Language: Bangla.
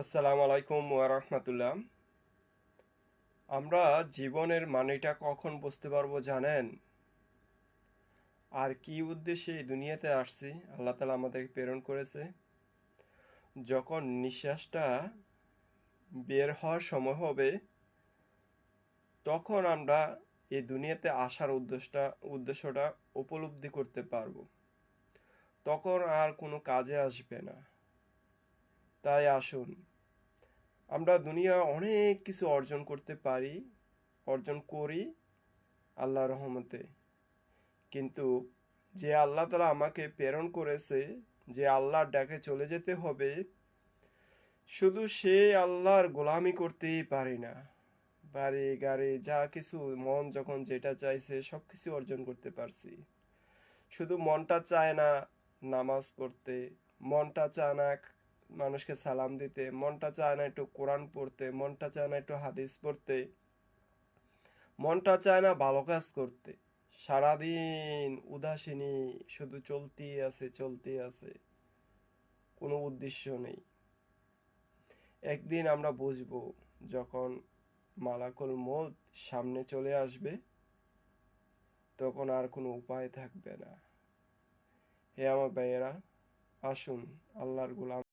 আসসালামু আলাইকুম ওয়ারহমাতুল্লাহ আমরা জীবনের মানেটা কখন বুঝতে পারব জানেন? আর কি উদ্দেশ্যে এই দুনিয়াতে আসছি, আল্লাহ তালা আমাদেরকে প্রেরণ করেছে। যখন নিঃশ্বাসটা বের হওয়ার সময় হবে, তখন আমরা এই দুনিয়াতে আসার উদ্দেশ্যটা উদ্দেশ্যটা উপলব্ধি করতে পারব। তখন আর কোনো কাজে আসবে না। তাই আসুন। আমরা দুনিয়া অনেক কিছু অর্জন করতে পারি, অর্জন করি আল্লাহ রহমতে। কিন্তু যে আল্লাহ তালা আমাকে প্রেরণ করেছে, যে আল্লাহর ডাকে চলে যেতে হবে, শুধু সে আল্লাহর গোলামি করতেই পারি না। বাড়ি, গাড়ি, যা কিছু, মন যখন যেটা চাইছে সব কিছু অর্জন করতে পারছি। শুধু মনটা চায় না নামাজ পড়তে, মনটা চায় না মানুষকে সালাম দিতে, মনটা চায় না একটু কোরআন পড়তে, মনটা চায় না একটু হাদিস পড়তে, মনটা চায় না ভালো কাজ করতে। সারাদিন উদাসীনী শুধু চলতেই আছে চলতেই আছে। কোনো উদ্দেশ্য নেই। একদিন আমরা বুঝব যখন মালাকুল মত সামনে চলে আসবে, তখন আর কোনো উপায় থাকবে না। হে আমার ভাইয়েরা, আসুন, আল্লাহর গোলাম।